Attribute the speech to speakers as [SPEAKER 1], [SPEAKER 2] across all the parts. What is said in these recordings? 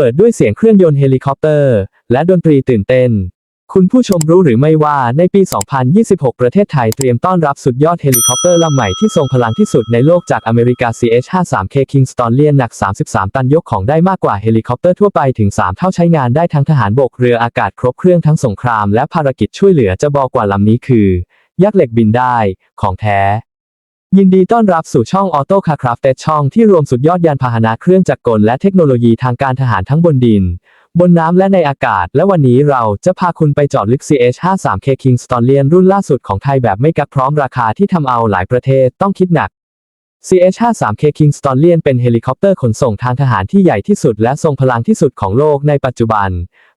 [SPEAKER 1] เปิดด้วยเสียงเครื่องยนต์เฮลิคอปเตอร์ และดนตรีตื่นเต้น คุณผู้ชมรู้หรือไม่ว่าในปี 2026 ประเทศไทยเตรียมต้อนรับสุดยอดเฮลิคอปเตอร์ลำใหม่ที่ทรงพลังที่สุดในโลกจากอเมริกา CH-53K Kingston เลียนหนัก 33 ตันยกของได้มากกว่าเฮลิคอปเตอร์ทั่วไปถึง 3 เท่าใช้งานได้ทั้งทหารบกเรืออากาศครบเครื่องทั้งสงครามและภารกิจช่วยเหลือจะบอกว่าลำนี้คือ ยักษ์เหล็กบินได้ ของแท้ ยินดีต้อนรับสู่ช่อง Auto Car Crafted ช่องที่รวมสุดยอดยานพาหนะเครื่องจักรกลและเทคโนโลยีทางการทหารทั้งบนดิน บนน้ำและในอากาศ และวันนี้เราจะพาคุณไปเจอดลึก CH-53K King s t o l l i a n รุ่นล่าสุดของไทยแบบไม่กักพร้อมราคาที่ทำเอาหลายประเทศต้องคิดหนัก CH-53K Kingston เลียนเป็นเฮลิคอปเตอร์ขนส่งทางทหารที่ใหญ่ที่สุดและทรงพลังที่สุดของโลกในปัจจุบัน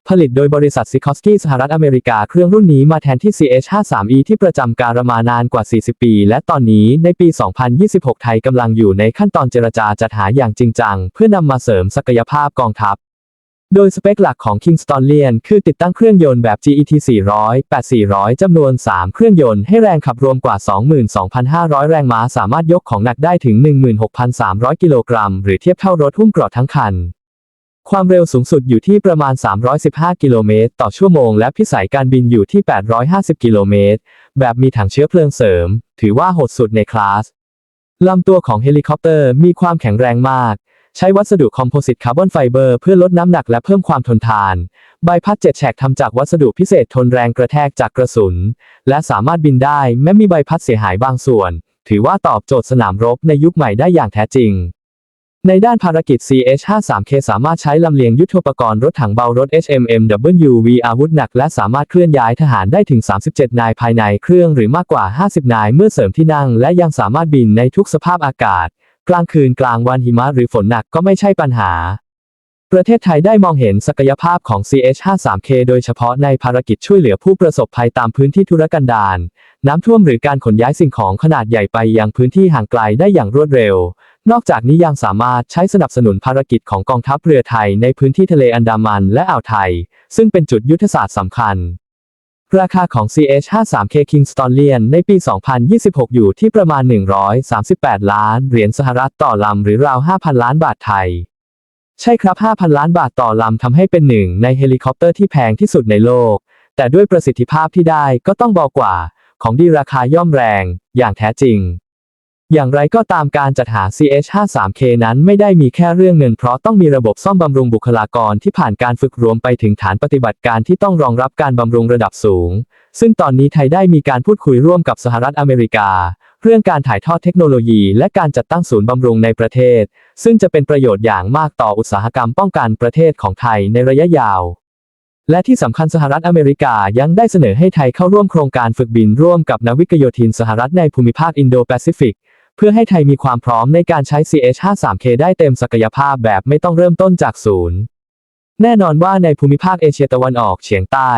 [SPEAKER 1] ผลิตโดยบริษัทซิคอสกี้สหรัฐอเมริกา เครื่องรุ่นนี้มาแทนที่ CH-53E ที่ประจำการมานานกว่า 40 ปี และตอนนี้ในปี 2026 ไทยกำลังอยู่ในขั้นตอนเจรจาจัดหาอย่างจริงจัง เพื่อนำมาเสริมศักยภาพกองทัพ โดยสเปคหลักของ Kingston เลียนคือติดตั้งเครื่องยนต์แบบ GET 400 8400 จำนวน 3 เครื่องยนต์ให้แรงขับรวมกว่า 22,500 แรงม้าสามารถยกของหนักได้ถึง 16,300 กิโลกรัม หรือเทียบเท่ารถหุ้มเกราะทั้งคัน ความเร็วสูงสุดอยู่ที่ประมาณ 315 กิโลเมตร ต่อชั่วโมง และพิสัยการบินอยู่ที่ 850 กิโลเมตร แบบมีถังเชื้อเพลิงเสริม ถือว่าโหดสุดในคลาสลำตัวของเฮลิคอปเตอร์มีความแข็งแรงมาก ใช้วัสดุคอมโพสิตคาร์บอนไฟเบอร์เพื่อลดน้ำหนักและเพิ่มความทนทาน ใบพัดเจ็ดแฉกทำจากวัสดุพิเศษทนแรงกระแทกจากกระสุน และสามารถบินได้แม้มีใบพัดเสียหายบางส่วน ถือว่าตอบโจทย์สนามรบในยุคใหม่ได้อย่างแท้จริงในด้านภารกิจ CH-53K สามารถใช้ลำเลียงยุทโธปกรณ์รถถังเบารถ HMMWV อาวุธหนัก และสามารถเคลื่อนย้ายทหารได้ถึง 37 นายภายในเครื่องหรือมากกว่า 50 นายเมื่อเสริมที่นั่ง และยังสามารถบินในทุกสภาพอากาศ กลางคืนกลางวันหิมะหรือฝนหนักก็ไม่ใช่ปัญหา ประเทศไทยได้มองเห็นศักยภาพของ CH-53K โดยเฉพาะในภารกิจช่วยเหลือผู้ประสบภัยตามพื้นที่ทุรกันดาร น้ำท่วมหรือการขนย้ายสิ่งของขนาดใหญ่ไปยังพื้นที่ห่างไกลได้อย่างรวดเร็ว นอกจากนี้ยังสามารถใช้สนับสนุนภารกิจของกองทัพเรือไทยในพื้นที่ทะเลอันดามันและอ่าวไทย ซึ่งเป็นจุดยุทธศาสตร์สำคัญ ราคาของ CH-53K Kingston เลียนในปี 2026 อยู่ที่ประมาณ 138 ล้าน เหรียญสหรัฐต่อลำหรือราว 5,000 ล้านบาทไทย ใช่ครับ 5,000 ล้านบาทต่อลำทำให้เป็นหนึ่งในเฮลิคอปเตอร์ที่แพงที่สุดในโลก แต่ด้วยประสิทธิภาพที่ได้ก็ต้องบอกว่า ของดีราคาย่อมแรง อย่างแท้จริง อย่างไรก็ตามการจัดหา CH-53K นั้นไม่ได้มีแค่เรื่องเงินเพราะต้องมีระบบซ่อมบำรุงบุคลากรที่ผ่านการฝึกรวมไปถึงฐานปฏิบัติการที่ต้องรองรับการบำรุงระดับสูง ซึ่งตอนนี้ไทยได้มีการพูดคุยร่วมกับสหรัฐอเมริกา เรื่องการถ่ายทอดเทคโนโลยีและการจัดตั้งศูนย์บำรุงในประเทศ ซึ่งจะเป็นประโยชน์อย่างมากต่ออุตสาหกรรมป้องกันประเทศของไทยในระยะยาวและที่สำคัญสหรัฐอเมริกายังได้เสนอให้ไทยเข้าร่วมโครงการฝึกบินร่วมกับนาวิกโยธินสหรัฐในภูมิภาคอินโดแปซิฟิก เพื่อให้ไทยมีความพร้อมในการใช้ CH-53K ได้เต็มศักยภาพแบบไม่ต้องเริ่มต้นจากศูนย์แน่นอนว่าในภูมิภาคเอเชียตะวันออกเฉียงใต้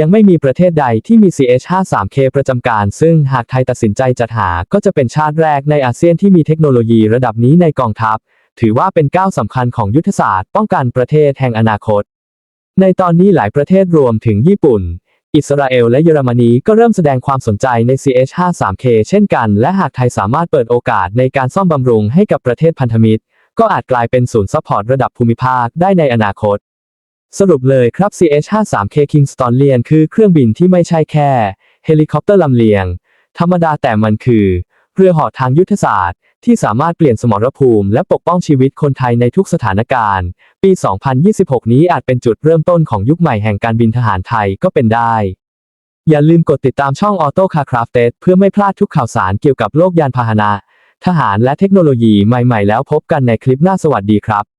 [SPEAKER 1] ยังไม่มีประเทศใดที่มี CH-53K ประจำการ ซึ่งหากไทยตัดสินใจจัดหาก็จะเป็นชาติแรกในอาเซียนที่มีเทคโนโลยีระดับนี้ในกองทัพ ถือว่าเป็นก้าวสำคัญของยุทธศาสตร์ ป้องกันประเทศแห่งอนาคต ในตอนนี้หลายประเทศรวมถึงญี่ปุ่น อิสราเอลและเยอรมนีก็เริ่มแสดงความสนใจใน CH-53K เช่นกัน และหากไทยสามารถเปิดโอกาสในการซ่อมบำรุงให้กับประเทศพันธมิตร ก็อาจกลายเป็นศูนย์ซัพพอร์ตระดับภูมิภาคได้ในอนาคต สรุปเลยครับ CH-53K Kingston เลียนคือเครื่องบินที่ไม่ใช่แค่ เฮลิคอปเตอร์ลำเลียง ธรรมดาแต่มันคือ เรือหาะทางยุทธศาสตร์ ที่สามารถเปลี่ยนสมรภูมิและปกป้องชีวิตคนไทยในทุกสถานการณ์ ปี 2026 นี้อาจเป็นจุดเริ่มต้นของยุคใหม่แห่งการบินทหารไทยก็เป็นได้ อย่าลืมกดติดตามช่อง Auto Car Crafted เพื่อไม่พลาดทุกข่าวสารเกี่ยวกับโลกยานพาหนะ ทหารและเทคโนโลยีใหม่ๆ แล้วพบกันในคลิปหน้าสวัสดีครับ